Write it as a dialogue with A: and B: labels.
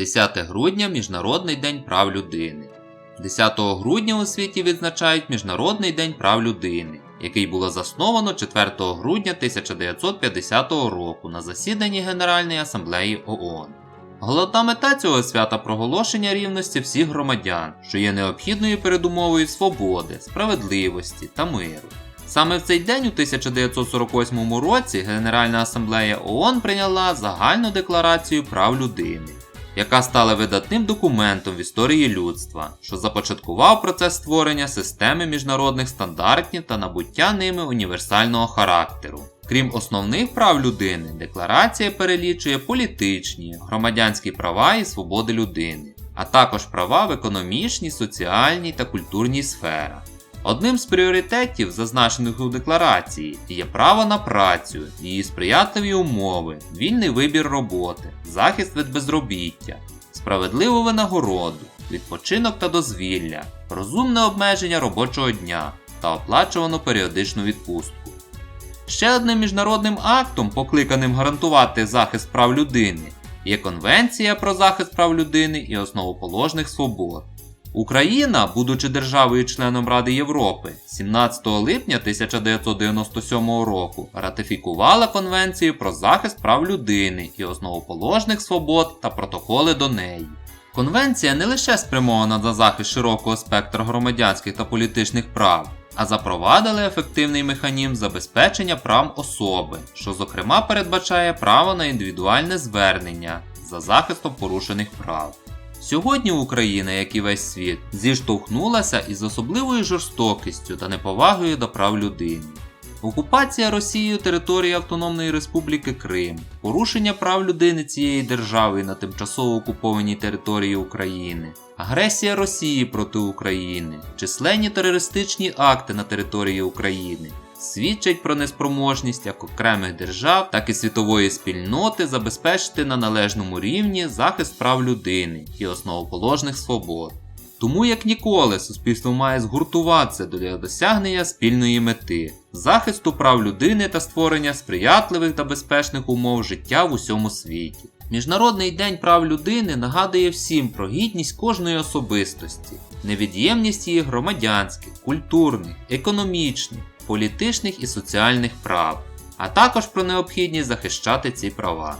A: 10 грудня Міжнародний день прав людини. 10 грудня у світі відзначають Міжнародний день прав людини, який було засновано 4 грудня 1950 року на засіданні Генеральної асамблеї ООН. Головна мета цього свята проголошення рівності всіх громадян, що є необхідною передумовою свободи, справедливості та миру. Саме в цей день у 1948 році Генеральна асамблея ООН прийняла загальну декларацію прав людини, яка стала видатним документом в історії людства, що започаткував процес створення системи міжнародних стандартів та набуття ними універсального характеру. Крім основних прав людини, декларація перелічує політичні, громадянські права і свободи людини, а також права в економічній, соціальній та культурній сферах. Одним з пріоритетів, зазначених у декларації, є право на працю, її сприятливі умови, вільний вибір роботи, захист від безробіття, справедливу винагороду, відпочинок та дозвілля, розумне обмеження робочого дня та оплачувану періодичну відпустку. Ще одним міжнародним актом, покликаним гарантувати захист прав людини, є Конвенція про захист прав людини і основоположних свобод. Україна, будучи державою-членом Ради Європи, 17 липня 1997 року ратифікувала Конвенцію про захист прав людини і основоположних свобод та протоколи до неї. Конвенція не лише спрямована на захист широкого спектру громадянських та політичних прав, а запровадили ефективний механізм забезпечення прав особи, що зокрема передбачає право на індивідуальне звернення за захистом порушених прав. Сьогодні Україна, як і весь світ, зіштовхнулася із особливою жорстокістю та неповагою до прав людини. Окупація Росією території Автономної Республіки Крим, порушення прав людини цієї держави на тимчасово окупованій території України, агресія Росії проти України, численні терористичні акти на території України свідчать про неспроможність як окремих держав, так і світової спільноти забезпечити на належному рівні захист прав людини і основоположних свобод. Тому як ніколи суспільство має згуртуватися для досягнення спільної мети захисту прав людини та створення сприятливих та безпечних умов життя в усьому світі. Міжнародний день прав людини нагадує всім про гідність кожної особистості, невід'ємність її громадянських, культурних, економічних, політичних і соціальних прав, а також про необхідність захищати ці права.